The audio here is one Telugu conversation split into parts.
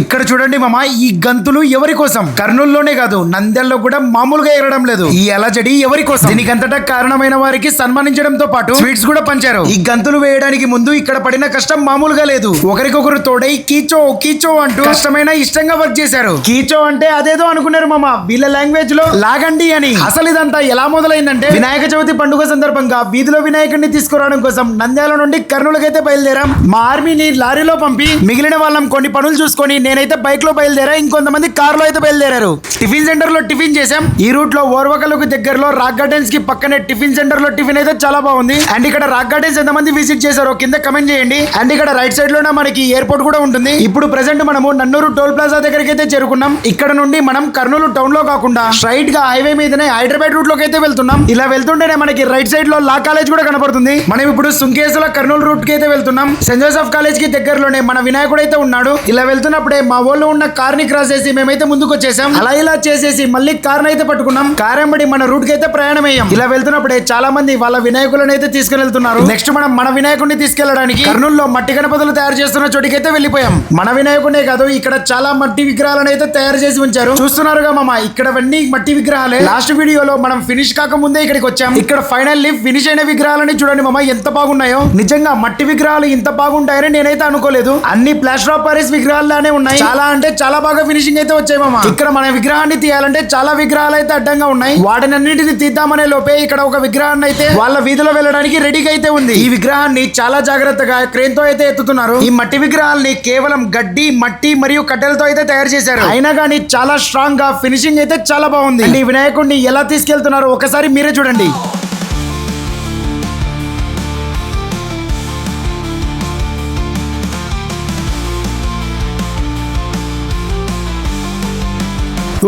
ఇక్కడ చూడండి మామ ఈ గంతులు ఎవరి కోసం? కర్నూలులోనే కాదు నంద్యాలలో కూడా మామూలుగా ఎగరడం లేదు. ఈ అలజడి ఎవరి కోసం? దీనికంతటా కారణమైన వారికి సన్మానించడంతో పాటు స్వీట్స్ కూడా పంచారు. ఈ గంతులు వేయడానికి ముందు ఇక్కడ పడిన కష్టం మామూలుగా లేదు. ఒకరికొకరు తోడై కీచో కీచో అంటూ కష్టమైన ఇష్టంగా వర్క్ చేశారు. కీచో అంటే అదేదో అనుకున్నారు మామ వీళ్ళ లాంగ్వేజ్లో లాగండి అని. అసలు ఇదంతా ఎలా మొదలైందంటే వినాయక చవితి పండుగ సందర్భంగా వీధిలో వినాయకుడిని తీసుకురావడం కోసం నంద్యాల నుండి కర్నూలుకైతే బయలుదేరాం. మా ఆర్మీని లారీలో పంపి మిగిలిన వాళ్ళం కొన్ని పనులు చూసుకొని నేనైతే బైక్లో బయలుదేరా ఇంకొంతమంది కార్లో అయితే బయలుదేరారు. టిఫిన్ సెంటర్లో టిఫిన్ చేసాం ఈ రూట్లో ఓర్వకలకు దగ్గరలో రాక్ గార్డెన్స్కి పక్కనే టిఫిన్ సెంటర్లో టిఫిన్ అయితే చాలా బాగుంది. అండ్ ఇక్కడ రాక్ గార్డెన్స్ ఎంతమంది విజిట్ చేశారో కింద కమెంట్ చేయండి. అండ్ ఇక్కడ రైట్ సైడ్లోనే మనకి ఎయిర్పోర్ట్ కూడా ఉంటుంది. ఇప్పుడు ప్రెసెంట్ మనము నన్నూరు టోల్ ప్లాజా దగ్గరికి అయితే చేరుకున్నాం. ఇక్కడ నుండి మనం కర్నూలు టౌన్లో కాకుండా స్ట్రైట్గా హైవే మీదనే హైదరాబాద్ రూట్లోకి అయితే వెళ్తున్నాం. ఇలా వెళ్తుంటేనే మనకి రైట్ సైడ్లో లా కాలేజ్ కూడా కనపడుతుంది మనం ఇప్పుడు సుంకేసుల కర్నూలు రూట్కి అయితే వెళ్తున్నాం. సెంట్ జోసెఫ్ కాలేజ్కి దగ్గరలోనే మన వినాయకుడు అయితే ఉన్నాడు. ఇలా వెళ్తున్నప్పుడు మా ఊళ్ళో ఉన్న కార్ని క్రాస్ చేసి మేమైతే ముందుకు వచ్చేసాం అలా ఇలా చేసేసి మళ్ళీ కార్ అయితే పట్టుకున్నాం. కార్ ఎంబడి మన రూట్కి అయితే ప్రయాణం అయ్యాం ఇలా వెళ్తున్నప్పుడే చాలా మంది వాళ్ళ వినాయకులను అయితే తీసుకుని వెళ్తున్నారు. నెక్స్ట్ మనం మన వినాయకుడిని తీసుకెళ్ళడానికి కర్నూలులో మట్టి గణపతులు తయారు చేస్తున్న చోటికి అయితే వెళ్ళిపోయాం. మన వినాయకుడే కాదు ఇక్కడ చాలా మట్టి విగ్రహాలను అయితే తయారు చేసి ఉంచారు. చూస్తున్నారుగా మామ ఇక్కడవన్నీ మట్టి విగ్రహాలే. లాస్ట్ వీడియోలో మనం ఫినిష్ కాకముందే ఇక్కడికి వచ్చాం. ఇక్కడ ఫైనల్లీ ఫినిష్ అయిన విగ్రహాలని చూడండి మామ ఎంత బాగున్నాయో. నిజంగా మట్టి విగ్రహాలు ఇంత బాగుంటాయని నేనైతే అనుకోలేదు. అన్ని ప్లాస్టర్ ఆఫ్ పారిస్ విగ్రహాల్లానే ఉన్నాయి. చాలా అంటే చాలా బాగా ఫినిషింగ్ అయితే వచ్చాయి మామ. ఇక్కడ మన విగ్రహాన్ని తీయాలంటే చాలా విగ్రహాలు అయితే అడ్డంగా ఉన్నాయి. వాటిని అన్నింటిని తీద్దామనే లోపే ఇక్కడ ఒక విగ్రహాన్ని అయితే వాళ్ళ వీధిలో వెళ్ళడానికి రెడీగా అయితే ఉంది. ఈ విగ్రహాన్ని చాలా జాగ్రత్తగా క్రేన్తో అయితే ఎత్తుతున్నారు. ఈ మట్టి విగ్రహాల్ని కేవలం గడ్డి మట్టి మరియు కట్టెలతో అయితే తయారు చేశారు. అయినా కానీ చాలా స్ట్రాంగ్గా ఫినిషింగ్ అయితే చాలా బాగుంది. ఈ వినాయకుడిని ఎలా తీసుకెళ్తున్నారో ఒకసారి మీరే చూడండి.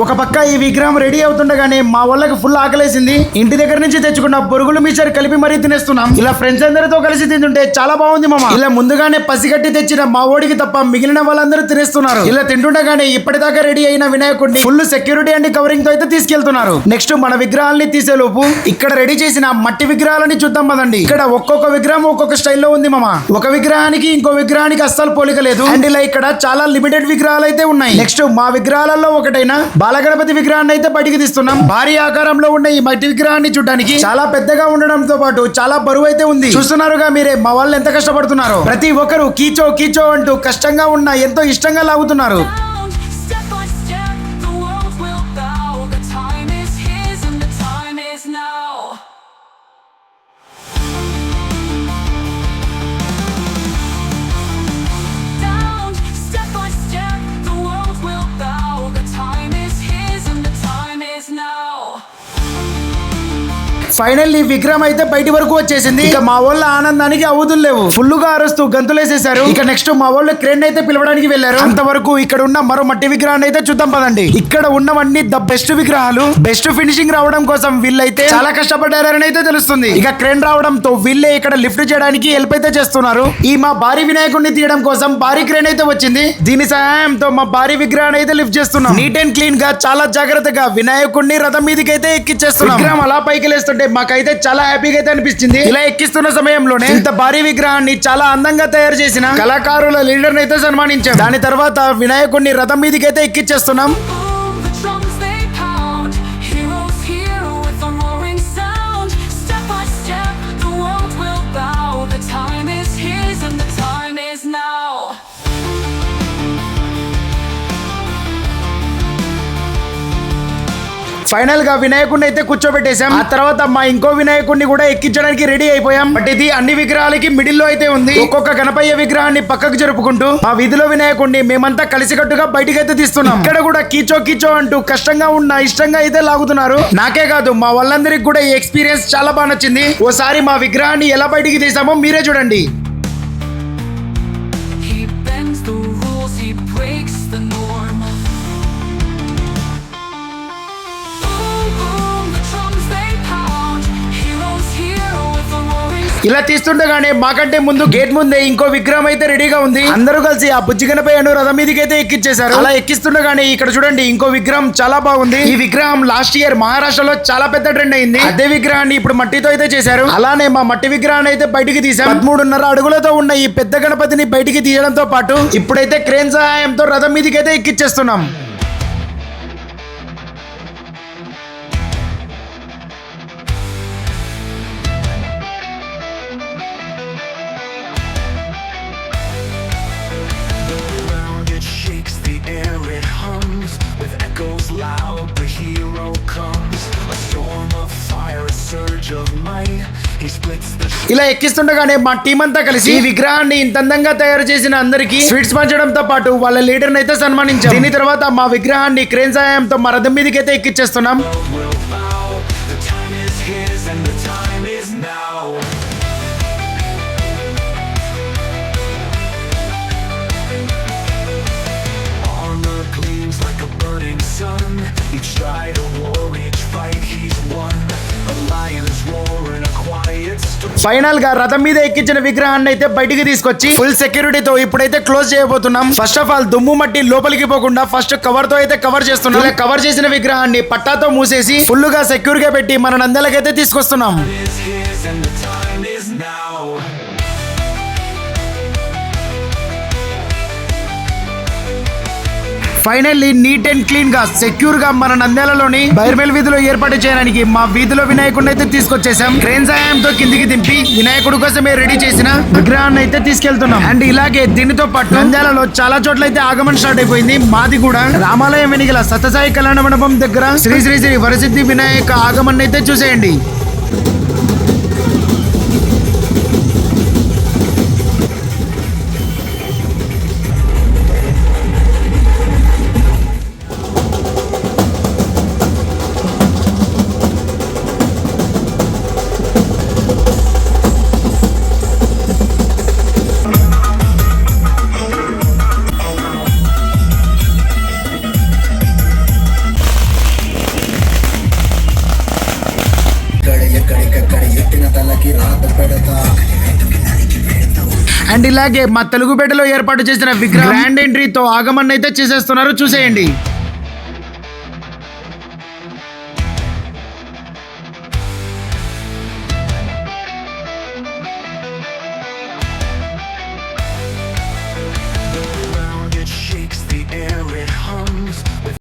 ఒక పక్క ఈ విగ్రహం రెడీ అవుతుండగానే మా వాళ్ళకి ఫుల్ ఆకలేసింది. ఇంటి దగ్గర నుంచి తెచ్చుకున్న పొరుగులు మిక్చర్ కలిపి మరీ తినేస్తున్నాం. ఇలా ఫ్రెండ్స్ అందరితో కలిసి తింటుంటే చాలా బాగుంది మామ. ఇలా ముందుగానే పసిగట్టి తెచ్చిన మా ఓడికి తప్ప మిగిలిన వాళ్ళందరూ తినేస్తున్నారు. ఇలా తింటుండగానే ఇప్పటిదాకా రెడీ అయిన వినాయకుడిని ఫుల్ సెక్యూరిటీ అండ్ కవరింగ్తో అయితే తీసుకెళ్తున్నారు. నెక్స్ట్ మన విగ్రహాలని తీసే లోపు ఇక్కడ రెడీ చేసిన మట్టి విగ్రహాలని చూద్దాం పదండి. ఇక్కడ ఒక్కొక్క విగ్రహం ఒక్కొక్క స్టైల్లో ఉంది మామ. ఒక విగ్రహానికి ఇంకో విగ్రహానికి అస్సలు పోలిక లేదు. అండ్ ఇలా ఇక్కడ చాలా లిమిటెడ్ విగ్రహాలు అయితే ఉన్నాయి. నెక్స్ట్ మా విగ్రహాలలో ఒకటైన బాలగణపతి విగ్రహాన్ని అయితే బయటికి తీస్తున్నాం. భారీ ఆకారంలో ఉన్న ఈ మట్టి విగ్రహాన్ని చూడడానికి చాలా పెద్దగా ఉండడంతో పాటు చాలా బరువు అయితే ఉంది. చూస్తున్నారుగా మీరే మా వాళ్ళు ఎంత కష్టపడుతున్నారో? ప్రతి ఒక్కరు కీచో కీచో అంటూ కష్టంగా ఉన్న ఎంతో ఇష్టంగా లాగుతున్నారు. last night. ఫైనల్లీ ఫైనల్ ఈ విగ్రహం అయితే బయటి వరకు వచ్చేసింది. ఇక మా వాళ్ళ ఆనందానికి అవుతులు లేవు. ఫుల్గా అరుస్తూ గంతులేసేశారు ఇక నెక్స్ట్ మా వాళ్ళు క్రేన్ అయితే పిలవడానికి వెళ్ళారు. అంతవరకు ఇక్కడ ఉన్న మరో మట్టి విగ్రహాన్ని అయితే చూద్దాం పదండి. ఇక్కడ ఉన్నవన్నీ ద బెస్ట్ విగ్రహాలు. బెస్ట్ ఫినిషింగ్ రావడం కోసం వీళ్ళైతే చాలా కష్టపడ్డారని అయితే తెలుస్తుంది. ఇక క్రేన్ రావడంతో వీళ్ళే ఇక్కడ లిఫ్ట్ చేయడానికి హెల్ప్ అయితే చేస్తున్నారు. ఈ మా భారీ వినాయకుడిని తీయడం కోసం భారీ క్రేన్ అయితే వచ్చింది. దీని సహాయంతో మా భారీ విగ్రహాన్ని అయితే లిఫ్ట్ చేస్తున్నాం. నీట్ అండ్ క్లీన్గా చాలా జాగ్రత్తగా వినాయకుడిని రథం మీదకి అయితే ఎక్కిచ్చేస్తున్నాం. విగ్రహం అలా పైకి లేస్తుంటే మాకైతే చాలా హ్యాపీగా అయితే అనిపించింది. ఇలా ఎక్కిస్తున్న సమయంలోనే ఇంత భారీ విగ్రహాన్ని చాలా అందంగా తయారు చేసిన కళాకారుల లీడర్ అయితే సన్మానించాం. దాని తర్వాత వినాయకుడిని రథం మీదకి అయితే ఎక్కిచ్చేస్తున్నాం. ఫైనల్గా వినాయకుడిని అయితే కూర్చోబెట్టేశాం. ఆ తర్వాత మా ఇంకో వినాయకుడిని కూడా ఎక్కించడానికి రెడీ అయిపోయాం. బట్ ఇది అన్ని విగ్రహాలకి మిడిల్లో అయితే ఉంది. ఒక్కొక్క గణపయ్య విగ్రహాన్ని పక్కకు జరుపుకుంటూ మా వీధిలో వినాయకుడిని మేమంతా కలిసికట్టుగా బయటికి అయితే తీస్తున్నాం. ఇక్కడ కూడా కీచో కీచో అంటూ కష్టంగా ఉన్న ఇష్టంగా అయితే లాగుతున్నారు. నాకే కాదు మా వాళ్ళందరికి కూడా ఈ ఎక్స్పీరియన్స్ చాలా బాగా నచ్చింది. ఓసారి మా విగ్రహాన్ని ఎలా బయటికి తీసామో మీరే చూడండి. He bends the rules, he breaks the norm. ఇలా తీస్తుండగానే మాకంటే ముందు గేట్ ముందే ఇంకో విగ్రహం అయితే రెడీగా ఉంది. అందరూ కలిసి ఆ బుజ్జిగనపై అను రథం మీదకి అయితే ఎక్కించేశారు అలా ఎక్కిస్తుండగానే ఇక్కడ చూడండి ఇంకో విగ్రహం చాలా బాగుంది. ఈ విగ్రహం లాస్ట్ ఇయర్ మహారాష్ట్రలో చాలా పెద్ద ట్రెండ్ అయింది. అదే విగ్రహాన్ని ఇప్పుడు మట్టితో అయితే చేశారు. అలానే మా మట్టి విగ్రహాన్ని అయితే బయటికి తీసాం పదమూడున్నర అడుగులతో ఉన్న ఈ పెద్ద గణపతిని బయటికి తీయడంతో పాటు ఇప్పుడైతే క్రేన్ సహాయంతో రథం మీదకి అయితే ఎక్కిచ్చేస్తున్నాం. ఇలా ఎక్కిస్తుండగానే మా టీం అంతా కలిసి ఈ విగ్రహాన్ని ఇంత అందంగా తయారు చేసిన అందరికి స్వీట్స్ పంచడంతో పాటు వాళ్ళ లీడర్ అయితే సన్మానించాం. దీని తర్వాత మా విగ్రహాన్ని క్రేన్ సహాయంతో మా రథం మీదకి అయితే ఎక్కిచ్చేస్తున్నాం. ఫైనల్గా రథం మీద ఎక్కించిన విగ్రహాన్ని అయితే బయటికి తీసుకొచ్చి ఫుల్ సెక్యూరిటీతో ఇప్పుడైతే క్లోజ్ చేయబోతున్నాం. ఫస్ట్ ఆఫ్ ఆల్ దుమ్ము మట్టి లోపలికి పోకుండా ఫస్ట్ కవర్తో అయితే కవర్ చేస్తున్నాం. ఇలా కవర్ చేసిన విగ్రహాన్ని పట్టాతో మూసేసి ఫుల్గా సెక్యూర్గా పెట్టి మన నందెలకైతే తీసుకొస్తున్నాం. ఫైనల్లీ నీట్ అండ్ క్లీన్గా సెక్యూర్గా మన నంద్యాలలోని బైర్మెల్ వీధిలో ఏర్పాటు చేయడానికి మా వీధిలో వినాయకుడిని అయితే తీసుకొచ్చేసాం క్రేన్ సహాయంతో కిందికి దింపి వినాయకుడి కోసమే రెడీ చేసిన విగ్రహాన్ని అయితే తీసుకెళ్తున్నాం. అండ్ ఇలాగే దీనితో పాటు నంద్యాలలో చాలా చోట్ల అయితే ఆగమనం స్టార్ట్ అయిపోయింది. మాది కూడా రామాలయం వెనిగల సత్యసాయి కళ్యాణ మండపం దగ్గర శ్రీ శ్రీ శ్రీ వరసిద్ధి వినాయక ఆగమన్ అయితే చూసేయండి. అండ్ ఇలాగే మా తెలుగుపేటలో ఏర్పాటు చేసిన విగ్రహ గ్రాండ్ ఎంట్రీతో ఆగమన్ అయితే చేసేస్తున్నారు. చూసేయండి.